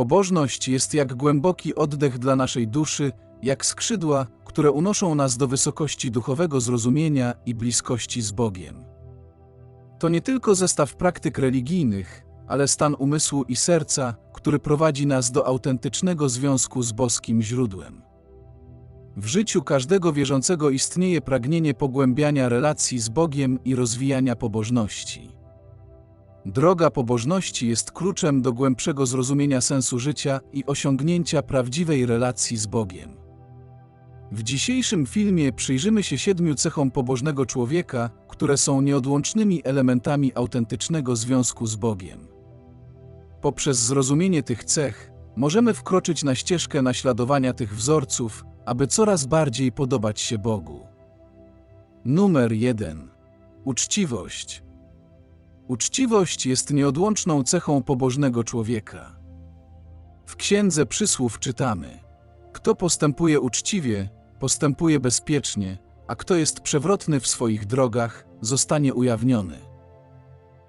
Pobożność jest jak głęboki oddech dla naszej duszy, jak skrzydła, które unoszą nas do wysokości duchowego zrozumienia i bliskości z Bogiem. To nie tylko zestaw praktyk religijnych, ale stan umysłu i serca, który prowadzi nas do autentycznego związku z boskim źródłem. W życiu każdego wierzącego istnieje pragnienie pogłębiania relacji z Bogiem i rozwijania pobożności. Droga pobożności jest kluczem do głębszego zrozumienia sensu życia i osiągnięcia prawdziwej relacji z Bogiem. W dzisiejszym filmie przyjrzymy się siedmiu cechom pobożnego człowieka, które są nieodłącznymi elementami autentycznego związku z Bogiem. Poprzez zrozumienie tych cech możemy wkroczyć na ścieżkę naśladowania tych wzorców, aby coraz bardziej podobać się Bogu. Numer 1. Uczciwość. Uczciwość jest nieodłączną cechą pobożnego człowieka. W Księdze Przysłów czytamy: Kto postępuje uczciwie, postępuje bezpiecznie, a kto jest przewrotny w swoich drogach, zostanie ujawniony.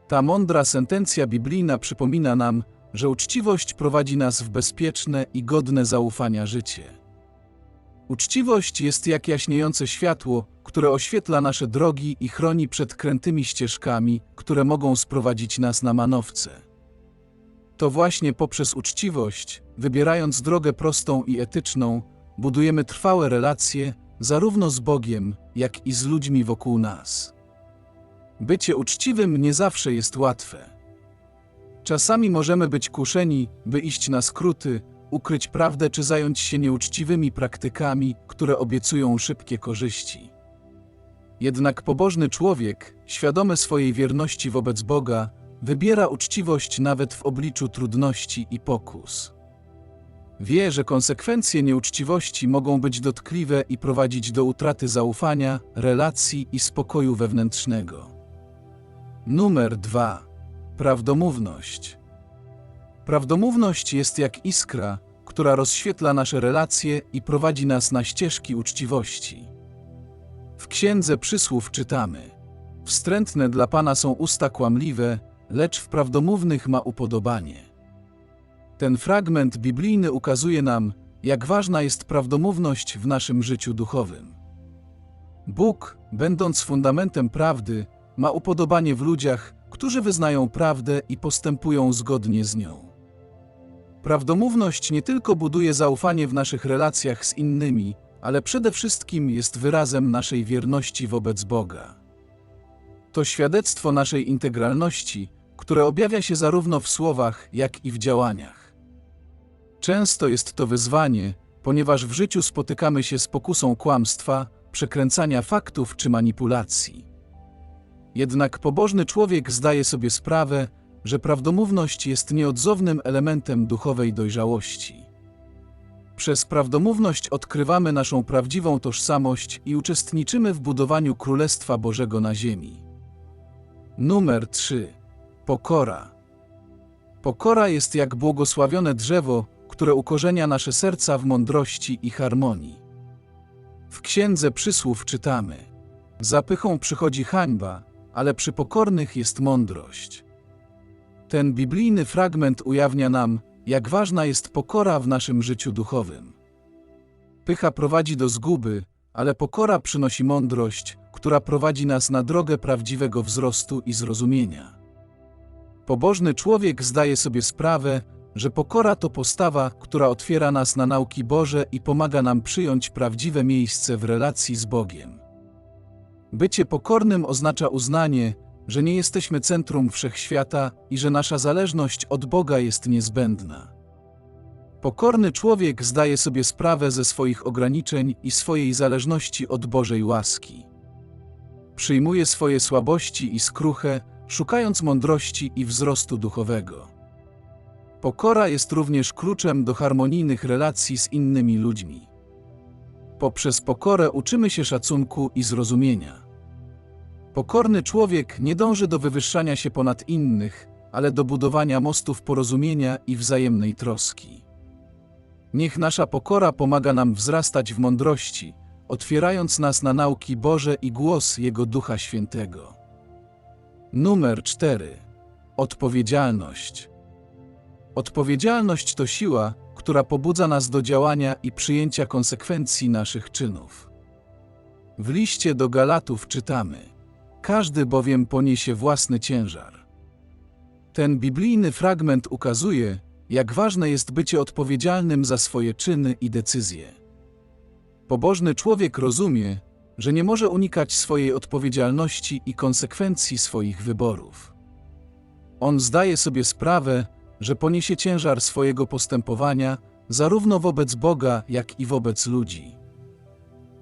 Ta mądra sentencja biblijna przypomina nam, że uczciwość prowadzi nas w bezpieczne i godne zaufania życie. Uczciwość jest jak jaśniejące światło, które oświetla nasze drogi i chroni przed krętymi ścieżkami, które mogą sprowadzić nas na manowce. To właśnie poprzez uczciwość, wybierając drogę prostą i etyczną, budujemy trwałe relacje zarówno z Bogiem, jak i z ludźmi wokół nas. Bycie uczciwym nie zawsze jest łatwe. Czasami możemy być kuszeni, by iść na skróty, ukryć prawdę czy zająć się nieuczciwymi praktykami, które obiecują szybkie korzyści. Jednak pobożny człowiek, świadomy swojej wierności wobec Boga, wybiera uczciwość nawet w obliczu trudności i pokus. Wie, że konsekwencje nieuczciwości mogą być dotkliwe i prowadzić do utraty zaufania, relacji i spokoju wewnętrznego. Numer 2. Prawdomówność. Prawdomówność jest jak iskra, która rozświetla nasze relacje i prowadzi nas na ścieżki uczciwości. W Księdze Przysłów czytamy: Wstrętne dla Pana są usta kłamliwe, lecz w prawdomównych ma upodobanie. Ten fragment biblijny ukazuje nam, jak ważna jest prawdomówność w naszym życiu duchowym. Bóg, będąc fundamentem prawdy, ma upodobanie w ludziach, którzy wyznają prawdę i postępują zgodnie z nią. Prawdomówność nie tylko buduje zaufanie w naszych relacjach z innymi, ale przede wszystkim jest wyrazem naszej wierności wobec Boga. To świadectwo naszej integralności, które objawia się zarówno w słowach, jak i w działaniach. Często jest to wyzwanie, ponieważ w życiu spotykamy się z pokusą kłamstwa, przekręcania faktów czy manipulacji. Jednak pobożny człowiek zdaje sobie sprawę, że prawdomówność jest nieodzownym elementem duchowej dojrzałości. Przez prawdomówność odkrywamy naszą prawdziwą tożsamość i uczestniczymy w budowaniu Królestwa Bożego na ziemi. Numer 3. Pokora. Pokora jest jak błogosławione drzewo, które ukorzenia nasze serca w mądrości i harmonii. W Księdze Przysłów czytamy: Zapychą przychodzi hańba, ale przy pokornych jest mądrość. Ten biblijny fragment ujawnia nam, jak ważna jest pokora w naszym życiu duchowym. Pycha prowadzi do zguby, ale pokora przynosi mądrość, która prowadzi nas na drogę prawdziwego wzrostu i zrozumienia. Pobożny człowiek zdaje sobie sprawę, że pokora to postawa, która otwiera nas na nauki Boże i pomaga nam przyjąć prawdziwe miejsce w relacji z Bogiem. Bycie pokornym oznacza uznanie, że nie jesteśmy centrum wszechświata i że nasza zależność od Boga jest niezbędna. Pokorny człowiek zdaje sobie sprawę ze swoich ograniczeń i swojej zależności od Bożej łaski. Przyjmuje swoje słabości i skruchę, szukając mądrości i wzrostu duchowego. Pokora jest również kluczem do harmonijnych relacji z innymi ludźmi. Poprzez pokorę uczymy się szacunku i zrozumienia. Pokorny człowiek nie dąży do wywyższania się ponad innych, ale do budowania mostów porozumienia i wzajemnej troski. Niech nasza pokora pomaga nam wzrastać w mądrości, otwierając nas na nauki Boże i głos Jego Ducha Świętego. Numer 4. Odpowiedzialność. Odpowiedzialność to siła, która pobudza nas do działania i przyjęcia konsekwencji naszych czynów. W liście do Galatów czytamy: Każdy bowiem poniesie własny ciężar. Ten biblijny fragment ukazuje, jak ważne jest bycie odpowiedzialnym za swoje czyny i decyzje. Pobożny człowiek rozumie, że nie może unikać swojej odpowiedzialności i konsekwencji swoich wyborów. On zdaje sobie sprawę, że poniesie ciężar swojego postępowania zarówno wobec Boga, jak i wobec ludzi.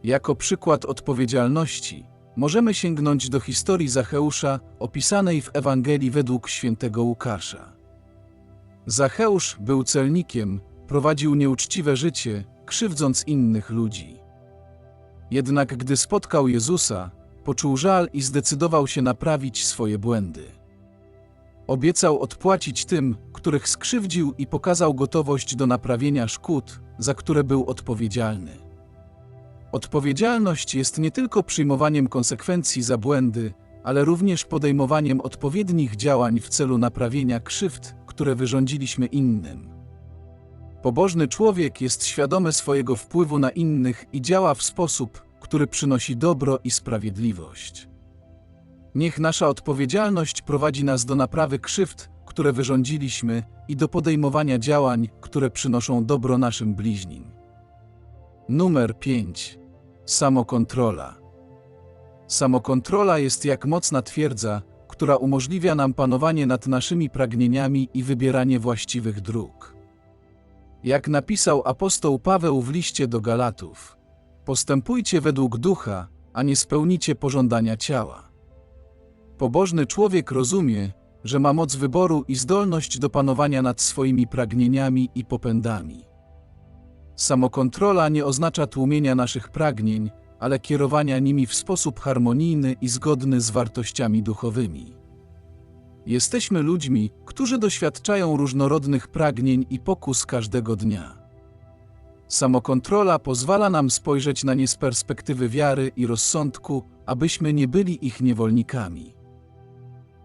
Jako przykład odpowiedzialności możemy sięgnąć do historii Zacheusza opisanej w Ewangelii według świętego Łukasza. Zacheusz był celnikiem, prowadził nieuczciwe życie, krzywdząc innych ludzi. Jednak gdy spotkał Jezusa, poczuł żal i zdecydował się naprawić swoje błędy. Obiecał odpłacić tym, których skrzywdził i pokazał gotowość do naprawienia szkód, za które był odpowiedzialny. Odpowiedzialność jest nie tylko przyjmowaniem konsekwencji za błędy, ale również podejmowaniem odpowiednich działań w celu naprawienia krzywd, które wyrządziliśmy innym. Pobożny człowiek jest świadomy swojego wpływu na innych i działa w sposób, który przynosi dobro i sprawiedliwość. Niech nasza odpowiedzialność prowadzi nas do naprawy krzywd, które wyrządziliśmy, i do podejmowania działań, które przynoszą dobro naszym bliźnim. Numer 5. Samokontrola. Samokontrola jest jak mocna twierdza, która umożliwia nam panowanie nad naszymi pragnieniami i wybieranie właściwych dróg. Jak napisał apostoł Paweł w liście do Galatów, postępujcie według ducha, a nie spełnicie pożądania ciała. Pobożny człowiek rozumie, że ma moc wyboru i zdolność do panowania nad swoimi pragnieniami i popędami. Samokontrola nie oznacza tłumienia naszych pragnień, ale kierowania nimi w sposób harmonijny i zgodny z wartościami duchowymi. Jesteśmy ludźmi, którzy doświadczają różnorodnych pragnień i pokus każdego dnia. Samokontrola pozwala nam spojrzeć na nie z perspektywy wiary i rozsądku, abyśmy nie byli ich niewolnikami.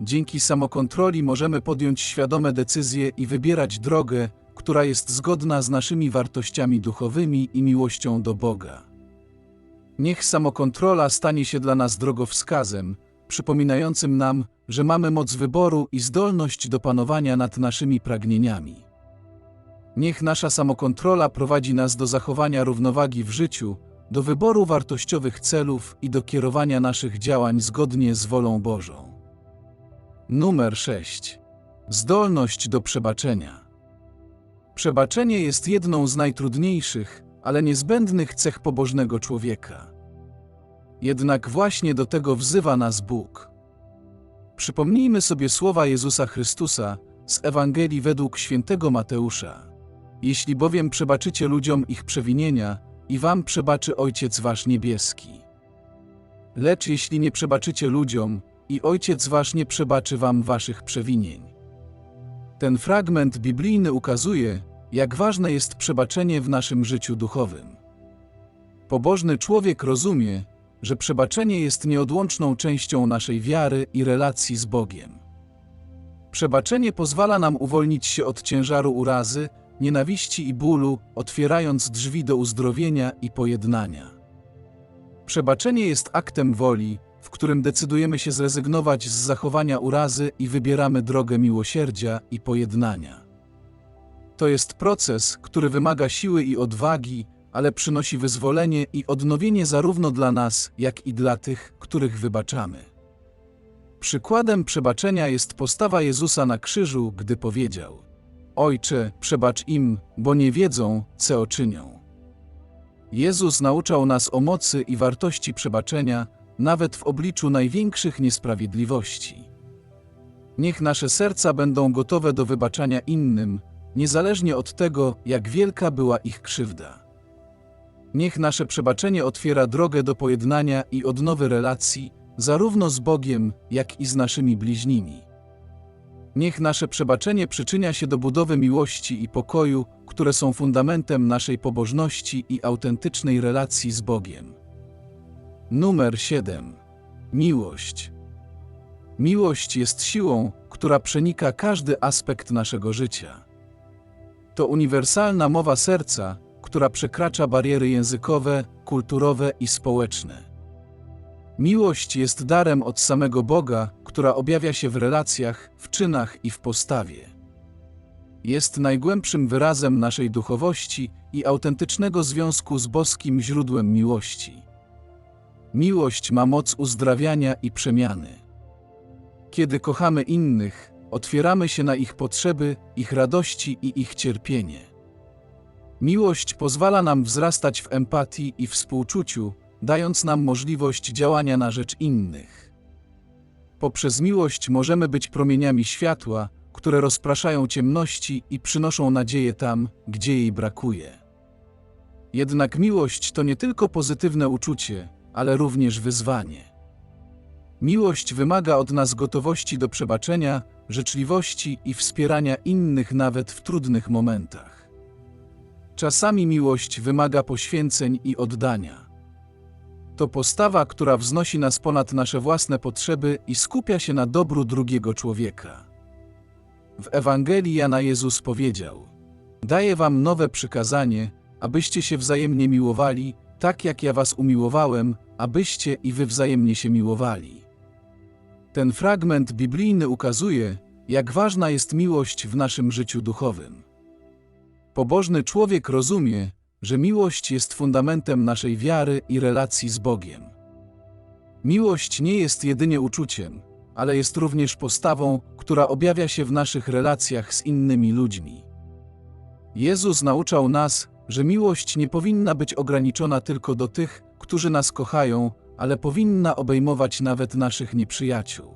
Dzięki samokontroli możemy podjąć świadome decyzje i wybierać drogę, która jest zgodna z naszymi wartościami duchowymi i miłością do Boga. Niech samokontrola stanie się dla nas drogowskazem, przypominającym nam, że mamy moc wyboru i zdolność do panowania nad naszymi pragnieniami. Niech nasza samokontrola prowadzi nas do zachowania równowagi w życiu, do wyboru wartościowych celów i do kierowania naszych działań zgodnie z wolą Bożą. Numer 6. Zdolność do przebaczenia. Przebaczenie jest jedną z najtrudniejszych, ale niezbędnych cech pobożnego człowieka. Jednak właśnie do tego wzywa nas Bóg. Przypomnijmy sobie słowa Jezusa Chrystusa z Ewangelii według świętego Mateusza. Jeśli bowiem przebaczycie ludziom ich przewinienia, i wam przebaczy Ojciec wasz niebieski. Lecz jeśli nie przebaczycie ludziom, i Ojciec wasz nie przebaczy wam waszych przewinień. Ten fragment biblijny ukazuje, jak ważne jest przebaczenie w naszym życiu duchowym. Pobożny człowiek rozumie, że przebaczenie jest nieodłączną częścią naszej wiary i relacji z Bogiem. Przebaczenie pozwala nam uwolnić się od ciężaru urazy, nienawiści i bólu, otwierając drzwi do uzdrowienia i pojednania. Przebaczenie jest aktem woli, w którym decydujemy się zrezygnować z zachowania urazy i wybieramy drogę miłosierdzia i pojednania. To jest proces, który wymaga siły i odwagi, ale przynosi wyzwolenie i odnowienie zarówno dla nas, jak i dla tych, których wybaczamy. Przykładem przebaczenia jest postawa Jezusa na krzyżu, gdy powiedział: Ojcze, przebacz im, bo nie wiedzą, co czynią. Jezus nauczał nas o mocy i wartości przebaczenia, nawet w obliczu największych niesprawiedliwości. Niech nasze serca będą gotowe do wybaczania innym, niezależnie od tego, jak wielka była ich krzywda. Niech nasze przebaczenie otwiera drogę do pojednania i odnowy relacji, zarówno z Bogiem, jak i z naszymi bliźnimi. Niech nasze przebaczenie przyczynia się do budowy miłości i pokoju, które są fundamentem naszej pobożności i autentycznej relacji z Bogiem. Numer 7. Miłość. Miłość jest siłą, która przenika każdy aspekt naszego życia. To uniwersalna mowa serca, która przekracza bariery językowe, kulturowe i społeczne. Miłość jest darem od samego Boga, która objawia się w relacjach, w czynach i w postawie. Jest najgłębszym wyrazem naszej duchowości i autentycznego związku z boskim źródłem miłości. Miłość ma moc uzdrawiania i przemiany. Kiedy kochamy innych, otwieramy się na ich potrzeby, ich radości i ich cierpienie. Miłość pozwala nam wzrastać w empatii i współczuciu, dając nam możliwość działania na rzecz innych. Poprzez miłość możemy być promieniami światła, które rozpraszają ciemności i przynoszą nadzieję tam, gdzie jej brakuje. Jednak miłość to nie tylko pozytywne uczucie, ale również wyzwanie. Miłość wymaga od nas gotowości do przebaczenia, życzliwości i wspierania innych nawet w trudnych momentach. Czasami miłość wymaga poświęceń i oddania. To postawa, która wznosi nas ponad nasze własne potrzeby i skupia się na dobru drugiego człowieka. W Ewangelii Jana Jezus powiedział: Daję wam nowe przykazanie, abyście się wzajemnie miłowali, tak jak ja was umiłowałem, abyście i wy wzajemnie się miłowali. Ten fragment biblijny ukazuje, jak ważna jest miłość w naszym życiu duchowym. Pobożny człowiek rozumie, że miłość jest fundamentem naszej wiary i relacji z Bogiem. Miłość nie jest jedynie uczuciem, ale jest również postawą, która objawia się w naszych relacjach z innymi ludźmi. Jezus nauczał nas, że miłość nie powinna być ograniczona tylko do tych, którzy nas kochają, ale powinna obejmować nawet naszych nieprzyjaciół.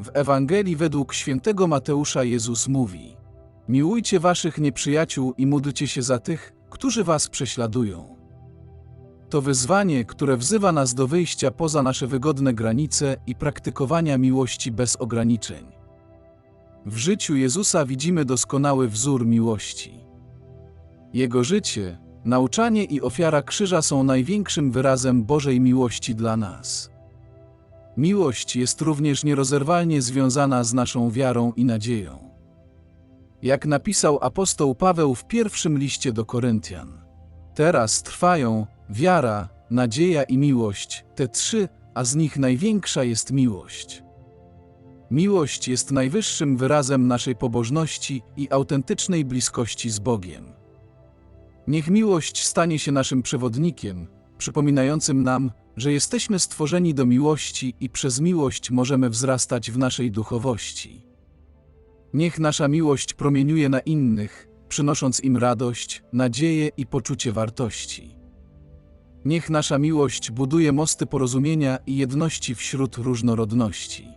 W Ewangelii według świętego Mateusza Jezus mówi: Miłujcie waszych nieprzyjaciół i módlcie się za tych, którzy was prześladują. To wyzwanie, które wzywa nas do wyjścia poza nasze wygodne granice i praktykowania miłości bez ograniczeń. W życiu Jezusa widzimy doskonały wzór miłości. Jego życie, nauczanie i ofiara krzyża są największym wyrazem Bożej miłości dla nas. Miłość jest również nierozerwalnie związana z naszą wiarą i nadzieją. Jak napisał apostoł Paweł w pierwszym liście do Koryntian. Teraz trwają wiara, nadzieja i miłość, te trzy, a z nich największa jest miłość. Miłość jest najwyższym wyrazem naszej pobożności i autentycznej bliskości z Bogiem. Niech miłość stanie się naszym przewodnikiem, przypominającym nam, że jesteśmy stworzeni do miłości i przez miłość możemy wzrastać w naszej duchowości. Niech nasza miłość promieniuje na innych, przynosząc im radość, nadzieję i poczucie wartości. Niech nasza miłość buduje mosty porozumienia i jedności wśród różnorodności.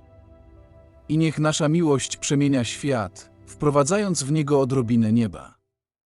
I niech nasza miłość przemienia świat, wprowadzając w niego odrobinę nieba.